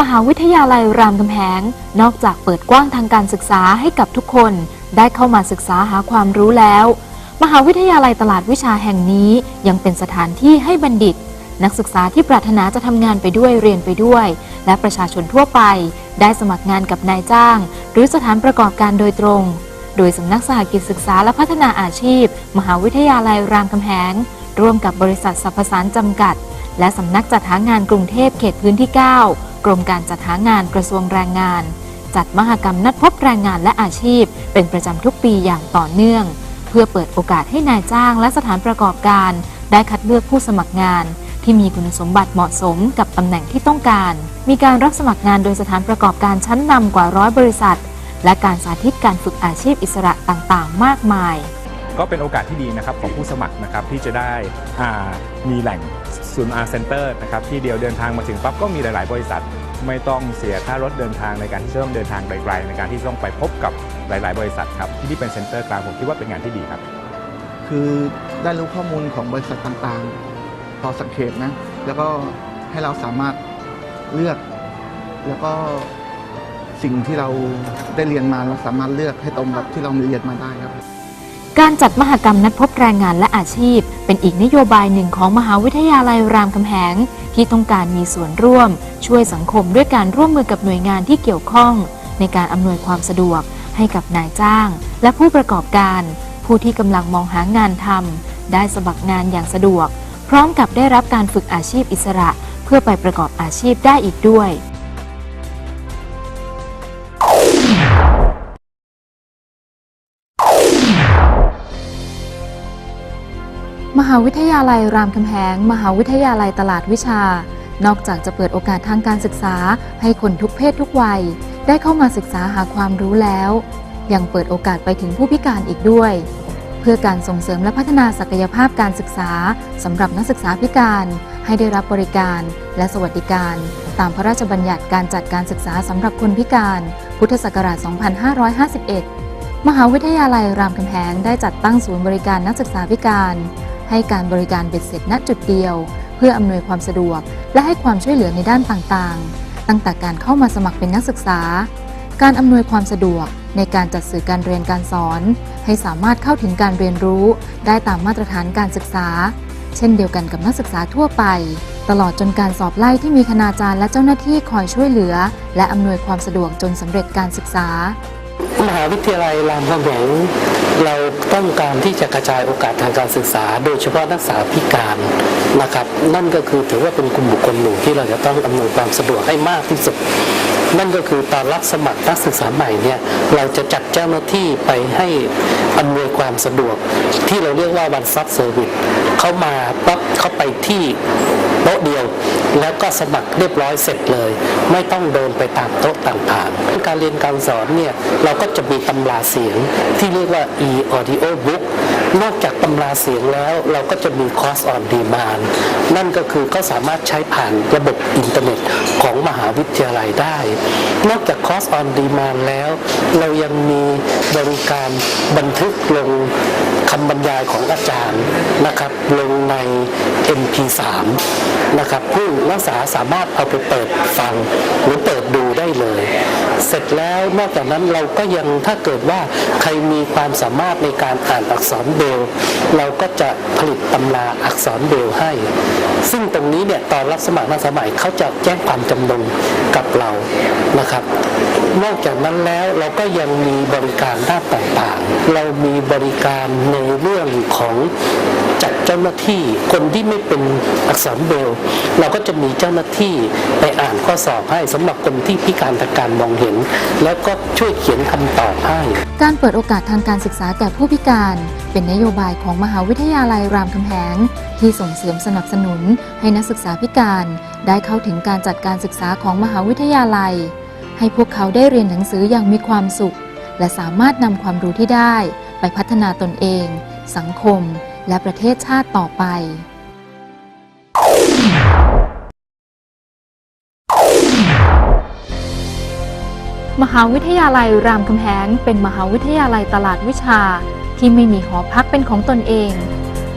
มหาวิทยาลัยรามคำแหง นอกจากเปิดกว้างทางการศึกษาให้กับทุกคน ได้เข้ามาศึกษาหาความรู้แล้ว มหาวิทยาลัยตลาดวิชาแห่งนี้ยังเป็นสถานที่ให้บัณฑิต นักศึกษาที่ปรารถนาจะทำงานไปด้วยเรียนไปด้วย และประชาชนทั่วไป ได้สมัครงานกับนายจ้าง หรือสถานประกอบการโดยตรง โดยสำนักสหกิจศึกษาและพัฒนาอาชีพ มหาวิทยาลัยรามคำแหง ร่วมกับบริษัทสรรพสานจำกัด และสำนักจัดหางานกรุงเทพเขตพื้นที่ 9 กรมการจัดหางานกระทรวงแรงงาน จัดมหกรรมนัดพบแรงงานและอาชีพ เป็นประจำทุกปีอย่างต่อเนื่อง เพื่อเปิดโอกาสให้นายจ้างและสถานประกอบการ ได้คัดเลือกผู้สมัครงาน ที่มีคุณสมบัติเหมาะสมกับตำแหน่งที่ต้องการ มีการรับสมัครงานโดยสถานประกอบการชั้นนำกว่าร้อยบริษัท และการสาธิตการฝึกอาชีพอิสระต่างๆ มากมาย ก็เป็นโอกาสที่ดีนะครับของผู้สมัครนะครับที่จะได้มีแหล่งศูนย์อาร์เซ็นเตอร์นะครับที่เดียวเดินทางมาถึงปั๊บก็มีหลาย ๆ บริษัท ไม่ต้องเสียค่ารถเดินทางในการที่จะต้องเดินทางไกล ๆ ในการที่ต้องไปพบกับหลาย ๆ บริษัทครับที่นี่เป็นเซ็นเตอร์กลางผมคิดว่าเป็นงานที่ดีครับ คือได้รู้ข้อมูลของบริษัทต่างๆ พอสังเกตนะแล้วก็ให้เราสามารถเลือก แล้วก็สิ่งที่เราได้เรียนมาเราสามารถเลือกให้ตรงกับที่เราเรียนมาได้ครับ การจัดมหกรรมนัดพบแรงงานและอาชีพ เป็นอีกนโยบายหนึ่งของมหาวิทยาลัยรามคำแหง ที่ต้องการมีส่วนร่วม ช่วยสังคมด้วยการร่วมมือกับหน่วยงานที่เกี่ยวข้อง ในการอำนวยความสะดวก ให้กับนายจ้าง และผู้ประกอบการ ผู้ที่กำลังมองหางานทำได้สมัครงานอย่างสะดวก พร้อมกับได้รับการฝึกอาชีพอิสระ เพื่อไปประกอบอาชีพได้อีกด้วย มหาวิทยาลัยรามคำแหง มหาวิทยาลัยตลาดวิชา นอกจากจะเปิดโอกาสทางการศึกษา ให้คนทุกเพศทุกวัย ได้เข้ามาศึกษาหาความรู้แล้ว ยังเปิดโอกาสไปถึงผู้พิการอีกด้วย เพื่อการส่งเสริมและพัฒนาศักยภาพการศึกษาสำหรับนักศึกษาพิการ ให้ได้รับบริการและสวัสดิการ ตามพระราชบัญญัติการจัดการศึกษาสำหรับคนพิการ พุทธศักราช 2551 มหาวิทยาลัยรามคำแหงได้จัดตั้งศูนย์บริการนักศึกษาพิการ ให้การบริการเบ็ดเสร็จณจุดเดียว เพื่ออำนวยความสะดวก และให้ความช่วยเหลือในด้านต่างๆ ตั้งแต่การเข้ามาสมัครเป็นนักศึกษา การอำนวยความสะดวกในการจัดสื่อการเรียนการสอน ให้สามารถเข้าถึงการเรียนรู้ ได้ตามมาตรฐานการศึกษา เช่นเดียวกันกับนักศึกษาทั่วไป ตลอดจนการสอบไล่ที่มีคณาจารย์และเจ้าหน้าที่คอยช่วยเหลือ และอำนวยความสะดวกจนสำเร็จการศึกษา มหาวิทยาลัยรามคำแหงเราต้องการที่จะกระจายโอกาสทางการศึกษา โดยเฉพาะนักศึกษาพิการนะครับ นั่นก็คือถือว่าเป็นกลุ่มบุคคลหนึ่งที่เราจะต้องอำนวยความสะดวกให้มากที่สุด นั่นก็คือตอนรับสมัครนักศึกษาใหม่เนี่ยเราจะจัดเจ้าหน้าที่ไปให้อำนวยความสะดวก ที่เราเรียกว่าวันซับเซอร์วิสเขามาปั๊บเขาไปที่โต๊ะเดียวแล้วก็สมัครเรียบร้อยเสร็จเลย ไม่ต้องเดินไปตามโต๊ะต่างๆ การเรียนการสอนเนี่ยเราก็จะมีตำราเสียงที่เรียกว่า e-audio book นอกจากตำราเสียงแล้วเราก็จะมีคอร์สออนดีมานนั่นก็คือก็สามารถใช้ผ่านระบบอินเทอร์เน็ตของมหาวิทยาลัยได้นอกจากคอร์สออนดีมานแล้ว เรายังมีบริการบันทึกลง คำบรรยายของอาจารย์นะครับ ลงใน MP3 นะครับผู้นักศึกษาสามารถเอาไปเปิดฟังหรือเปิดดูได้เลย เสร็จแล้วนอกจากนั้นเราก็ยังถ้าเกิดว่าใครมีความสามารถในการอ่านอักษรเบล เราก็จะผลิตตำราอักษรเบลให้ ซึ่งตรงนี้เนี่ยตอนรับสมัครนักศึกษาใหม่เขาจะแจ้งความจำนงกับเรานะครับ นอกจากนั้นแล้วเราก็ยังมีบริการด้านต่างๆ เรามีบริการในเรื่องของจัดเจ้าหน้าที่ คนที่ไม่เป็นอักษรเบล เราก็จะมีเจ้าหน้าที่ไปอ่านข้อสอบให้สำหรับคนที่พิการทางการมองเห็น แล้วก็ช่วยเขียนคำตอบให้ การเปิดโอกาสทางการศึกษาแก่ผู้พิการ เป็นนโยบายของมหาวิทยาลัยรามคำแหงที่ส่งเสริมสนับสนุนให้นักศึกษาพิการ ได้เข้าถึงการจัดการศึกษาของมหาวิทยาลัย ให้พวกเขาได้เรียนหนังสืออย่างมีความสุข และสามารถนำความรู้ที่ได้ ไปพัฒนาตนเอง สังคม และประเทศชาติต่อไปมหาวิทยาลัยรามคำแหงเป็นมหาวิทยาลัยตลาดวิชา ที่ไม่มีหอพักเป็นของตนเอง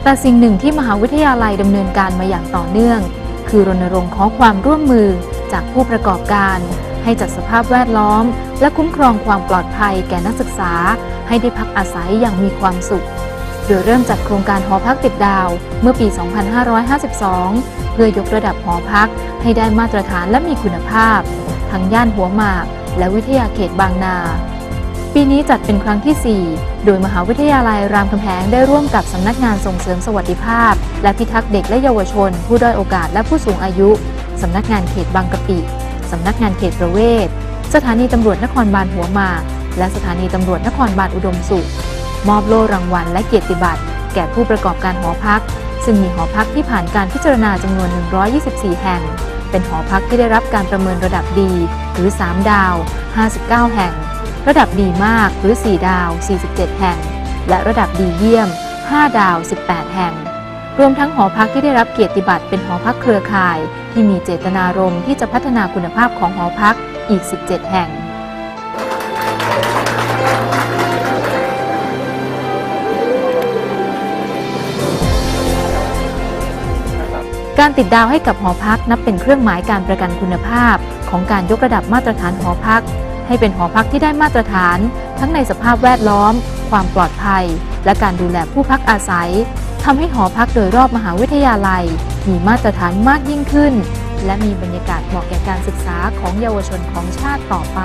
แต่สิ่งหนึ่งที่มหาวิทยาลัยดำเนินการมาอย่างต่อเนื่อง คือรณรงค์ขอความร่วมมือจากผู้ประกอบการ ให้จัดสภาพแวดล้อม และคุ้มครองความปลอดภัยแก่นักศึกษา ให้ได้พักอาศัยอย่างมีความสุข โดยเริ่มจัดโครงการหอพักติดดาว เมื่อปี 2552 เพื่อยกระดับหอพักให้ได้มาตรฐานและมีคุณภาพ ทั้งย่านหัวหมาก และวิทยาเขตบางนา ปีนี้จัดเป็นครั้งที่ 4 โดยมหาวิทยาลัยรามคำแหงได้ร่วมกับสำนักงานส่งเสริมสวัสดิภาพ และพิทักษ์เด็กและเยาวชน ผู้ด้อยโอกาสและผู้สูงอายุสำนักงานเขตบางกะปิสำนักงานเขตประเวศสถานีตำรวจนครบาลหัวหมาก และสถานีตำรวจนครบาลอุดมสุข มอบโล่รางวัลและเกียรติบัตร แก่ผู้ประกอบการหอพัก ซึ่งมีหอพักที่ผ่านการพิจารณาจำนวน 124 แห่ง เป็นหอพักที่ได้รับการประเมินระดับดี หรือ 3 ดาว 59 แห่ง ระดับดีมากหรือ 4 ดาว 47 แห่ง และระดับดีเยี่ยม 5 ดาว 18 แห่ง รวมทั้งหอพักที่ได้รับเกียรติบัตรเป็นหอพักเครือข่าย ที่มีเจตนารมณ์ที่จะพัฒนาคุณภาพของหอพักอีก 17 แห่ง การติดดาวให้กับหอพักนับเป็นเครื่องหมายการประกันคุณภาพ ของการยกระดับมาตรฐานหอพัก ให้เป็นหอพักที่ได้มาตรฐาน ทั้งในสภาพแวดล้อม ความปลอดภัย และการดูแลผู้พักอาศัยทำให้หอพักโดยรอบมหาวิทยาลัย มีมาตรฐานมากยิ่งขึ้น และมีบรรยากาศเหมาะแก่การศึกษาของเยาวชนของชาติต่อไป